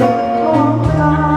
ท้องฟ้า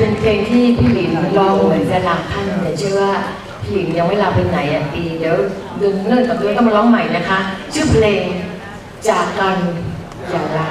ป็นเพลงที่พี่หลิงร้องเหมือนจะลาท่านแต่เชื่อว่าพี่หลิงยังไม่ลาไปไหนอะปีเดี๋ยวเดือนเลื่องกับเดือนก็มาร้องใหม่นะคะ ชื่อเพลงจากกันอย่าลา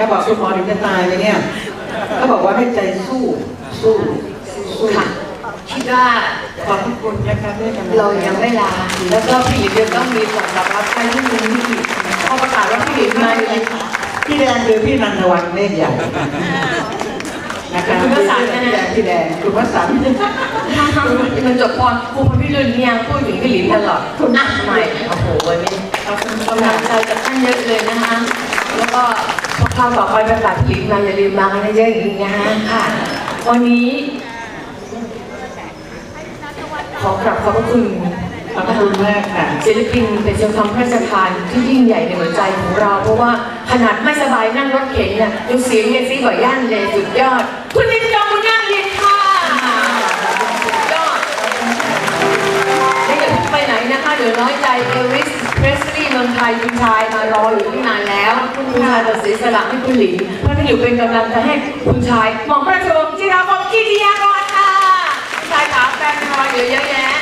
ายมากเลยนะบอกคุณหมอถึงจะตายไปเนี่ยเขาบอกว่าให้ใจสู้สู้สู้ค่ะคิดว่าขอบพระคุณนะครับที่ให้กำลังใจเรายังไม่ลา แล้วก็พี่หลินยังต้องมีผลตอบรับใครที่มีที่พอประกาศว่าพี่หลินมาเลยพี่แดงคือพี่นันทวันเลขใหญ่นะคะคุณวสันต์นะพี่แดงพี่แดงคุณวสันต์มันจบพรครูพพี่รุ่นเนี่ยพูดถึงพี่หลินตลอดคุณอะใหม่โอ้โหวันนี้เราคุณกำลังใจจากท่านเยอะเลยนะคะแล้วก็ พอคราวต่อไปประกาศพี่หลินมาอย่าลืมมากันเยอะๆอีกนะคะค่ะ วันนี้ ขอกราบขอบพระคุณขอบพระคุณมากค่ะศิลปินเป็นเจ้าคำพระราชทานที่ยิ่งใหญ่ในหัวใจของเรา เพราะว่าขนาดไม่สบายนั่งรถเข็นเนี่ยดูเสียงเนี่ยซีกว่าย่านเลยสุดยอดคุณลิน ไทยคุณชายมารอหลินนานแล้วคุณชายจะเสียสละให้คุณหลินเพื่อที่หลิวเป็นกำลังใจให้คุณชายหม่อมราชวงศ์จิราภรณ์กิติยากรค่ะคุณชายขาแฟนรออยู่เยอะแยะ